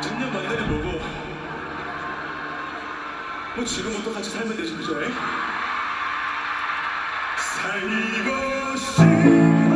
작년 만대는 뭐고 뭐 지금부터 같이 살면 되지 그죠? 살고 싶어